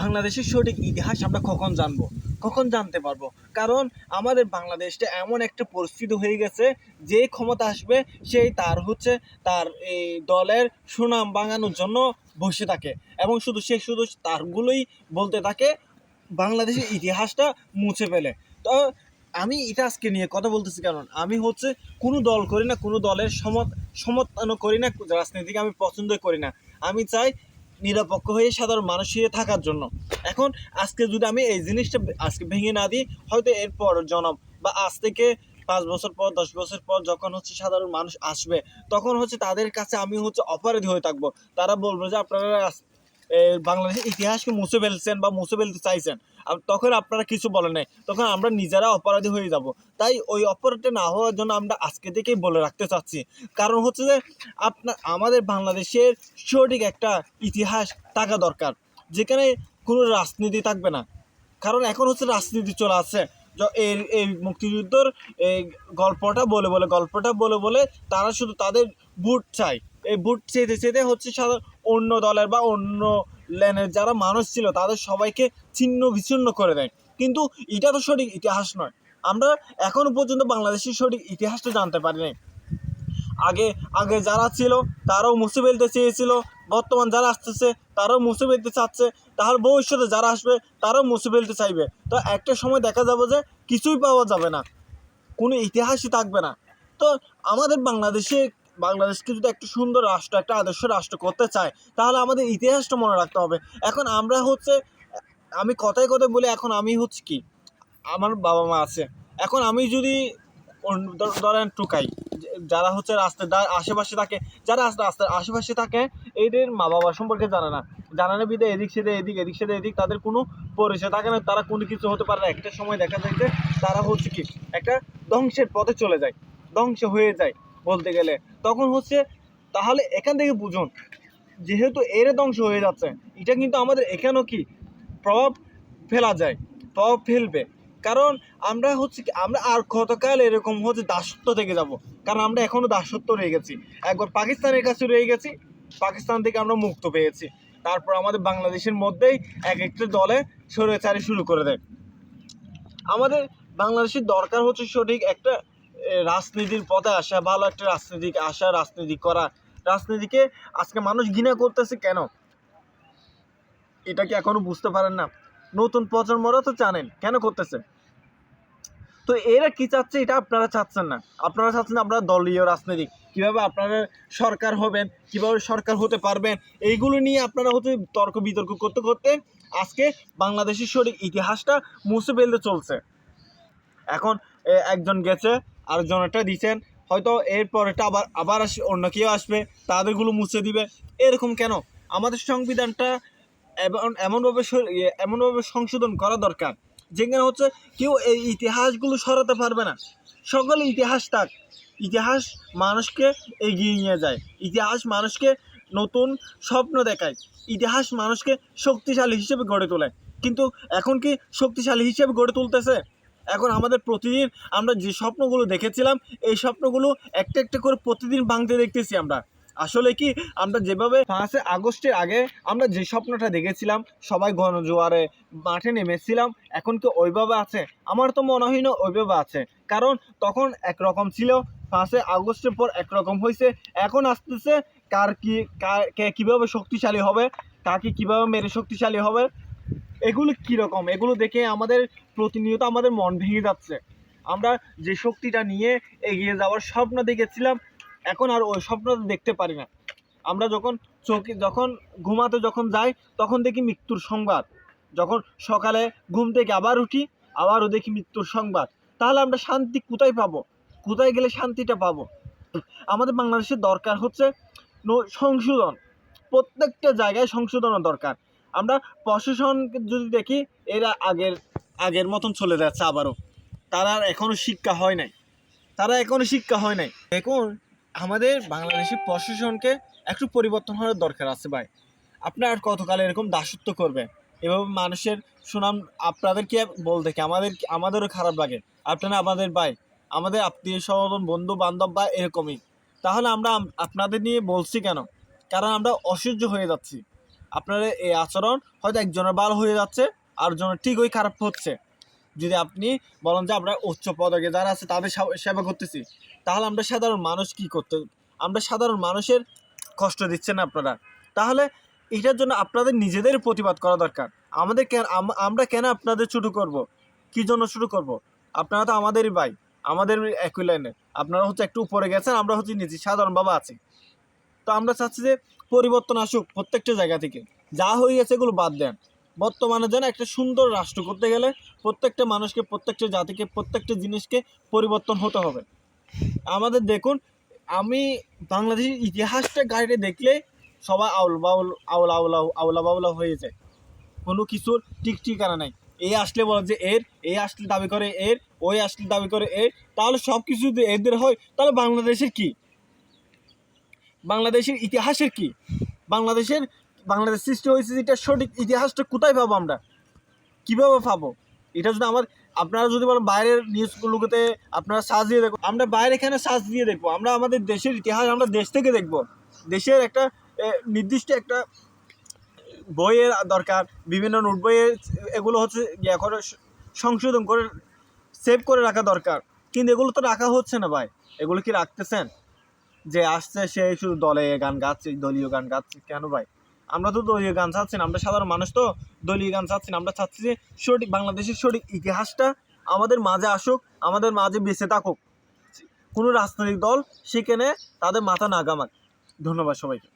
বাংলাদেশের সঠিক ইতিহাস আমরা কখন জানব? কখন জানতে পারব? কারণ আমাদের বাংলাদেশটা এমন একটা পরিস্থিতি হয়ে গেছে, যে ক্ষমতা আসবে সেই তার হচ্ছে তার এই দলের সুনাম বাঙানোর জন্য বসে থাকে। এবং শুধু সে শুধু তারগুলোই বলতে থাকে, বাংলাদেশের ইতিহাসটা মুছে ফেলে। তো আমি এটা আজকে নিয়ে কথা বলতেছি কারণ আমি হচ্ছে কোনো দল করি না, কোনো দলের সমর্থন করি না, রাজনীতিকে আমি পছন্দ করি না। আমি চাই নিরপেক্ষ হয়ে সাধারণ মানুষ হয়ে থাকার জন্য। এখন আজকে যদি আমি এই জিনিসটা আজকে ভেঙে না দিই, হয়তো এরপর জনম বা আজ থেকে পাঁচ বছর পর, দশ বছর পর যখন হচ্ছে সাধারণ মানুষ আসবে, তখন হচ্ছে তাদের কাছে আমি হচ্ছে অপরাধী হয়ে থাকব। তারা বলব যে, আপনারা বাংলাদেশের ইতিহাসকে মুছে ফেলছেন বা মুছে ফেলতে চাইছেন। তখন আপনারা কিছু বলেন নাই। তখন আমরা নিজেরা অপরাধী হয়ে যাব। তাই ওই অপরাধটা না হওয়ার জন্য আমরা আজকে থেকেই বলে রাখতে চাচ্ছি। কারণ হচ্ছে যে আপনার আমাদের বাংলাদেশের সঠিক একটা ইতিহাস থাকা দরকার। যেখানে কোনো রাজনীতি থাকবে না। কারণ এখন হচ্ছে রাজনীতি চলে আসছে। য- এই মুক্তিযুদ্ধর এই গল্পটা বলে বলে, গল্পটা বলে বলে তারা শুধু তাদের ভোট চায়। এই ভোট চেতে চেতে হচ্ছে সাধারণ অন্য দলের বা অন্য লেনের যারা মানুষ ছিল, তাদের সবাইকে ছিন্ন বিচ্ছিন্ন করে দেয়। কিন্তু এটা তো সঠিক ইতিহাস নয়। আমরা এখনও পর্যন্ত বাংলাদেশের সঠিক ইতিহাসটা জানতে পারি নাই। আগে আগে যারা ছিল, তারাও মুছে ফেলতে চেয়েছিল। বর্তমান যারা আসতেছে, তারাও মুছে ফেলতে চাচ্ছে। তার ভবিষ্যতে যারা আসবে, তারাও মুছে ফেলতে চাইবে। তো একটা সময় দেখা যাবে যে কিছুই পাওয়া যাবে না। কোনো ইতিহাসই থাকবে না। তো আমাদের বাংলাদেশে বাংলাদেশকে যদি একটা সুন্দর রাষ্ট্র, একটা আদর্শ রাষ্ট্র করতে চায়, তাহলে আমাদের ইতিহাসটা মনে রাখতে হবে। এখন আমরা হচ্ছে, আমি কথায় কথায় বলি, এখন আমি হচ্ছে কি, আমার বাবা মা আছে। এখন আমি যদি ধরেন টুকাই, যারা হচ্ছে রাস্তার আশেপাশে থাকে, যারা রাস্তা- রাস্তার আশেপাশে থাকে, এদের মা বাবা সম্পর্কে জানে না। জানে না বিদে এদিক সেদে এদিক এদিক সেদে এদিক, তাদের কোনো পরিচয় থাকে না, তারা কোনো কিছু হতে পারে না। একটা সময় দেখা যায় যে তারা হচ্ছে কি, একটা ধ্বংসের পথে চলে যায়, ধ্বংস হয়ে যায়। বলতে গেলে। তখন হচ্ছে, তাহলে এখান থেকে বুঝুন, যেহেতু এর ধ্বংস হয়ে যাচ্ছে, এটা কিন্তু আমাদের এখানেও কি? প্রভাব ফেলা যায়, প্রভাব ফেলবে। কারণ আমরা হচ্ছে কি, আমরা আর কতকাল এরকম হচ্ছে দাসত্ব থেকে যাব? কারণ আমরা এখনও দাসত্ব রয়ে গেছি। একবার পাকিস্তানের কাছে রয়ে গেছি, পাকিস্তান থেকে আমরা মুক্ত পেয়েছি। তারপর আমাদের বাংলাদেশের মধ্যেই এক একটা দলে সরেচারি শুরু করে দেয়। আমাদের বাংলাদেশের দরকার হচ্ছে সঠিক একটা রাজনীতির পথে আসা, ভালো একটা রাজনীতি আসা রাজনীতি করা। রাজনীতিকে আজকে মানুষ ঘৃণা করতেছে কেন? এটা কি এখনও বুঝতে পারেন না? নতুন প্রজন্মরা তো জানেন কেন করতেছে। তো এরা কি চাচ্ছে এটা আপনারা চাচ্ছেন না। আপনারা চাচ্ছেন আপনারা দলীয় রাজনীতি কীভাবে আপনারা সরকার হবেন, কীভাবে সরকার হতে পারবেন, এইগুলো নিয়ে আপনারা হচ্ছে তর্ক বিতর্ক করতে করতে আজকে বাংলাদেশের সঠিক ইতিহাসটা মুছে ফেলতে চলছে। এখন একজন গেছে আরেকজন একটা দিচ্ছেন হয়তো এরপরেটা আবার আবার আসে অন্য কেউ আসবে তাদেরগুলো মুছে দিবে। এরকম কেন? আমাদের সংবিধানটা এমন এমনভাবে ইয়ে, এমনভাবে সংশোধন করা দরকার যেখানে হচ্ছে কেউ এই ইতিহাসগুলো সরাতে পারবে না। সকল ইতিহাস থাক ইতিহাস মানুষকে এগিয়ে নিয়ে যায় ইতিহাস মানুষকে নতুন স্বপ্ন দেখায় ইতিহাস মানুষকে শক্তিশালী হিসেবে গড়ে তোলে। কিন্তু এখন কি শক্তিশালী হিসেবে গড়ে তুলতেছে? এখন আমাদের প্রতিদিন আমরা যে স্বপ্নগুলো দেখেছিলাম, এই স্বপ্নগুলো একটা একটা করে প্রতিদিন ভাঙতে দেখতেছি আমরা। আসলে কি, আমরা যেভাবে পাঁচই আগস্টের আগে আমরা যে স্বপ্নটা দেখেছিলাম, সবাই গণজোয়ারে মাঠে নেমেছিলাম, এখন কি ওইভাবে আছে? আমার তো মনে হয় না ওইভাবে আছে। কারণ তখন একরকম ছিল, পাঁচই আগস্টের পর একরকম হয়েছে। এখন আসতেছে কার কি, কার কে কীভাবে শক্তিশালী হবে, কাকে কীভাবে মেরে শক্তিশালী হবে এগুলো কীরকম এগুলো দেখে আমাদের প্রতিনিয়ত আমাদের মন ভেঙে যাচ্ছে। আমরা যে শক্তিটা নিয়ে এগিয়ে যাওয়ার স্বপ্ন দেখেছিলাম, এখন আর ওই স্বপ্নটা দেখতে পারি না। আমরা যখন চোখে, যখন ঘুমাতে যখন যাই, তখন দেখি মৃত্যুর সংবাদ। যখন সকালে ঘুম থেকে আবার উঠি, আবারও দেখি মৃত্যুর সংবাদ। তাহলে আমরা শান্তি কোথায় পাবো? কোথায় গেলে শান্তিটা পাবো? আমাদের বাংলাদেশের দরকার হচ্ছে সংশোধন। প্রত্যেকটা জায়গায় সংশোধনের দরকার। আমরা প্রশাসনকে যদি দেখি, এরা আগের আগের মতন চলে যাচ্ছে আবারও। তারা আর এখনও শিক্ষা হয় নাই। তারা এখনও শিক্ষা হয় নাই। এখন আমাদের বাংলাদেশের প্রশাসনকে একটু পরিবর্তন হওয়ার দরকার আছে ভাই। আপনার কতকাল এরকম দাসত্ব করবে? এভাবে মানুষের সুনাম আপনাদেরকে বলতে কি আমাদের আমাদেরও খারাপ লাগে। আপনারা আমাদের ভাই, আমাদের আত্মীয় স্বজন বন্ধু বান্ধব বা এরকমই। তাহলে আমরা আপনাদের নিয়ে বলছি কেন? কারণ আমরা অসহ্য হয়ে যাচ্ছি। আপনার এই আচরণ হয়তো একজনের ভালো হয়ে যাচ্ছে আর জনের ঠিকই খারাপ হচ্ছে। যদি আপনি বলেন যে আমরা উচ্চ পদকে যারা আছে তাদের সেবা- করতেছি, তাহলে আমরা সাধারণ মানুষ কি করতে, আমরা সাধারণ মানুষের কষ্ট দিচ্ছেন আপনারা। তাহলে এটার জন্য আপনাদের নিজেদের প্রতিবাদ করা দরকার। আমাদের কেন আমরা কেন আপনাদের শুরু করব? কি জন্য শুরু করব? আপনারা তো আমাদেরই ভাই, আমাদের একই লাইনে। আপনারা হচ্ছে একটু উপরে গেছেন, আমরা হচ্ছে নিচে সাধারণ বাবা আছি। তো আমরা চাচ্ছি যে পরিবর্তন আসুক প্রত্যেকটা জায়গা থেকে। যা হয়ে গেছে এগুলো বাদ দেন। বর্তমানে যেন একটা সুন্দর রাষ্ট্র করতে গেলে প্রত্যেকটা মানুষকে, প্রত্যেকটা জাতিকে, প্রত্যেকটা জিনিসকে পরিবর্তন হতে হবে। আমাদের দেখুন, আমি বাংলাদেশের ইতিহাসটা গাইডে দেখলে সবাই আউল বাউল, আউল, আউলা আউলা বাউলা হয়ে যায়। কোনো কিছুর ঠিক ঠিকানা নাই। এই আসলে বলে যে এর এই আসলে দাবি করে এর, ওই আসলে দাবি করে এর। তাহলে সব কিছু যদি এদের হয়, তাহলে বাংলাদেশের কি? বাংলাদেশের ইতিহাসের কি? বাংলাদেশের, বাংলাদেশ সৃষ্টি হয়েছে যেটা সঠিক ইতিহাসটা কোথায় পাবো আমরা? কীভাবে পাবো? এটা যদি আমার, আপনারা যদি বলেন বাইরের নিউজগুলোতে আপনারা সার্চ দিয়ে দেখো আমরা বাইরে এখানে সার্চ দিয়ে দেখব। আমরা আমাদের দেশের ইতিহাস আমরা দেশ থেকে দেখব। দেশের একটা নির্দিষ্ট একটা বইয়ের দরকার, বিভিন্ন নোট বইয়ের, এগুলো হচ্ছে ইয়ে করে সংশোধন করে সেভ করে রাখা দরকার। কিন্তু এগুলো তো রাখা হচ্ছে না ভাই। এগুলো কি রাখতেছেন? যে আসছে সে শুধু দলে গান গাচ্ছে, দলীয় গান গাচ্ছে। কেন ভাই? আমরা তো দলীয় গান চাচ্ছি না, আমরা সাধারণ মানুষ তো দলীয় গান চাচ্ছি না। আমরা চাচ্ছি যে সঠিক বাংলাদেশের সঠিক ইতিহাসটা আমাদের মাঝে আসুক, আমাদের মাঝে বেঁচে থাকুক। কোনো রাজনৈতিক দল সেখানে তাদের মাথা না গামাক ধন্যবাদ সবাইকে।